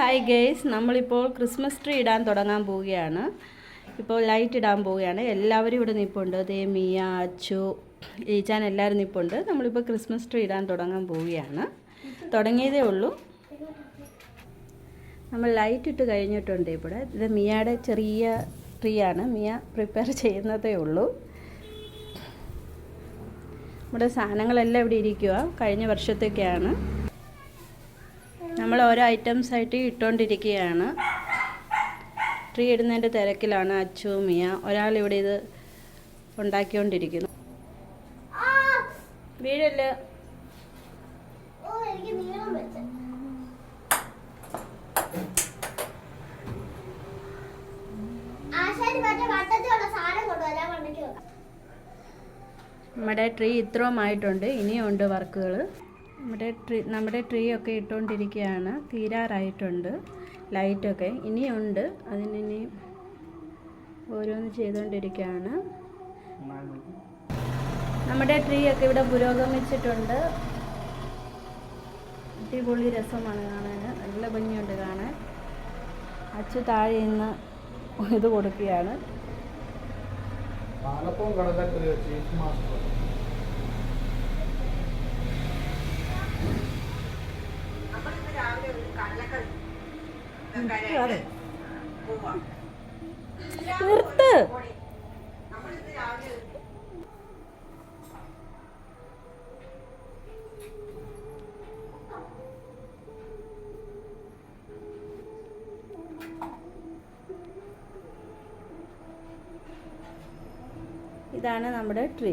Hi guys നമ്മളിപ്പോൾ Christmas tree ഇടാൻ തുടങ്ങാൻ പോവുകയാണ്. ഇപ്പോൾ ലൈറ്റ് ഇടാൻ പോവുകയാണ്. എല്ലാവരും ഇവിടെ നിൽപ്പുണ്ട് ദേ മിയ അച്ചു ഈച്ചാൻ എല്ലാവരും നിൽപ്പുണ്ട് നമ്മളിപ്പോൾ ക്രിസ്മസ് ട്രീ ഇടാൻ തുടങ്ങാൻ പോവുകയാണ്. തുടങ്ങിയതേ ഉള്ളൂ. നമ്മൾ ലൈറ്റ് ഇട്ട് കഴിഞ്ഞിട്ടുണ്ട് ഇവിടെ. ഇത് മിയയുടെ ചെറിയ ട്രീ ആണ്. മിയ പ്രിപ്പയർ ചെയ്യുന്നതേ ഉള്ളൂ. നമ്മുടെ സാധനങ്ങളെല്ലാം ഇവിടെ ഇരിക്കുക കഴിഞ്ഞ വർഷത്തൊക്കെയാണ് നമ്മൾ ഓരോ ഐറ്റംസ് ആയിട്ട് ഇട്ടുകൊണ്ടിരിക്കുകയാണ് ട്രീ ഇടുന്നതിന്റെ തിരക്കിലാണ് അച്ചു മിയ ഒരാൾ ഇവിടെ ഇത് ഉണ്ടാക്കിക്കൊണ്ടിരിക്കുന്നു. വീഴല്ല നമ്മുടെ ട്രീ ഇത്രയും ആയിട്ടുണ്ട് ഇനിയും ഉണ്ട് വർക്കുകൾ നമ്മുടെ ട്രീ നമ്മുടെ ട്രീ ഒക്കെ ഇട്ടുകൊണ്ടിരിക്കുകയാണ്. തീരാറായിട്ടുണ്ട്. ലൈറ്റൊക്കെ ഇനിയുണ്ട്. അതിനി ഓരോന്ന് ചെയ്തുകൊണ്ടിരിക്കുകയാണ്. നമ്മുടെ ട്രീ ഒക്കെ ഇവിടെ പുരോഗമിച്ചിട്ടുണ്ട്. അടിപൊളി രസമാണ് കാണാൻ. നല്ല ഭംഗിയുണ്ട് കാണാൻ. അച്ചു താഴെ നിന്ന് ഇത് കൊടുക്കുകയാണ്. പാലപ്പവും കടലക്കറി വെച്ച് മാസ്റ്റർ. നിർത്ത്. ഇതാണ് നമ്മുടെ ട്രീ.